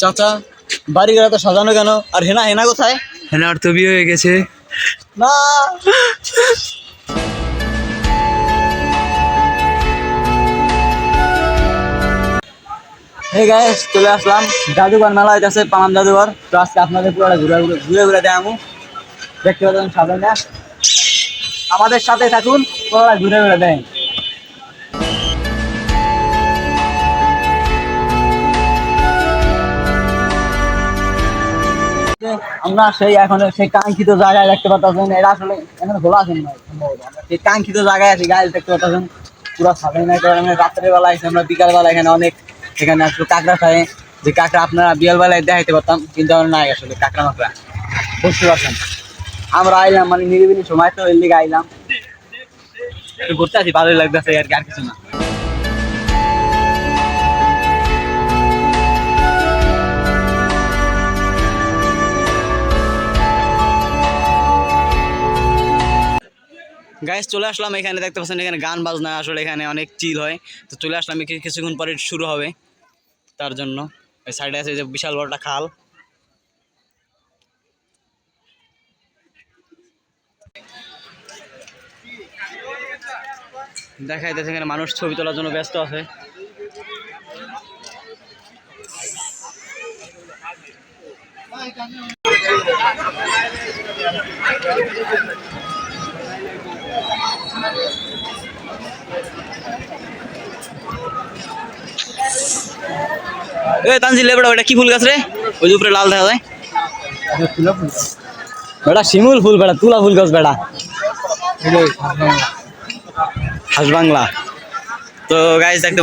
চাচা বাড়ি ঘরে তো সাজানো কেন? আর হেনা হেনা কোথায়? হেনার তো বিয়ে হয়ে গেছে। না। হে গাইস চলে আসলাম। জাদুঘর মেলা হইতেছে পানাম জাদুঘর। তো আজকে আপনাদের পুরো ঘুরে ঘুরে ঘুরে ঘুরে দেখামু। দেখতে পাচ্ছেন সাজাই না আমাদের সাথে থাকুন পুরো ঘুরে ঘুরে দেন আমরা সেই এখন সেই কাঙ্ক্ষিত জায়গায় দেখতে পাচ্ছেন এটা আসলে এখানে খোলা আছে না সেই কাঙ্ক্ষিত জায়গায় আছি গাছ দেখতে পাচ্ছেন পুরো সাজাই নাই কারণে রাত্রের বেলা এসে আমরা বিকাল বেলা এখানে অনেক, এখানে আসলে কাঁকড়া খায় যে কাঁকড়া আপনারা বিকাল বেলায় দেখাইতে পারতাম, কিন্তু আমরা নাই আসলে কাঁকড়া মাকড়া। বুঝতে পারছেন? আমরা আইলাম মানে নিরিবিলি সময় তো এর আইলাম। ঘুরতে আছি ভালোই লাগতেছে আর কি, আর কিছু না। গাইস চলে আসলাম এখানে, দেখতে পাচ্ছেন এখানে গান বাজনা, আসলে এখানে অনেক চিল হয়। তো চলে আসলাম কিছুক্ষণ পরে শুরু হবে তার জন্য। ওই সাইডে আছে যে বিশাল বড়টা খাল। দেখা যাচ্ছে এখানে মানুষ ছবি তোলার জন্য ব্যস্ত আছে। কি ফুল গাছ রে? ওই উপরে লাল দেখা যায়। শিমুল ফুল, বেটা, তুলা ফুল গাছ তো দেখতে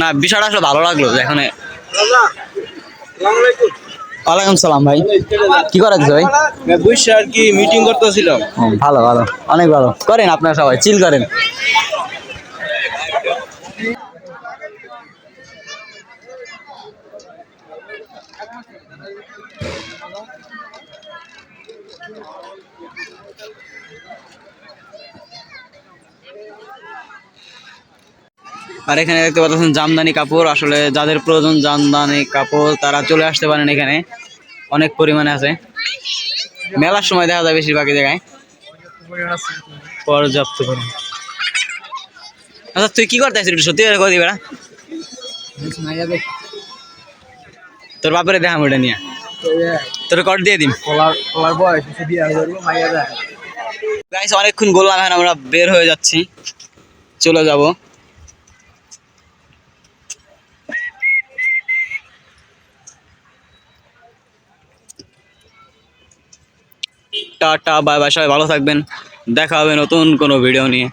না, বিষয়টা আসলে ভালো লাগল, এখানে। ওয়ালাইকুম সালাম ভাই। কি করা ভাই? বসে আর কি মিটিং করতেছিলাম। ভালো ভালো। অনেক ভালো। করেন আপনারা সবাই চিল করেন। আর এখানে দেখতে পাচ্ছেন জামদানি কাপড়। আসলে যাদের প্রয়োজন জামদানি কাপড় তারা চলে আসতে পারেন এখানে। অনেক পরিমাণে আছে। মেলার সময় দেখা যায় বেশিরভাগ জায়গায়। পর্যাপ্ত পরিমাণ। আচ্ছা তুই কি করতে আসছিস? সত্যি করে দিবে না তোর বাপরে দেখা ওটা নিয়ে। তোর কর দিয়ে দিম। অনেকক্ষণ এখন আমরা বের হয়ে যাচ্ছি। চলে যাব। টাটা বাই বাই সবাই ভালো থাকবেন। দেখা হবে নতুন কোনো ভিডিও নিয়ে।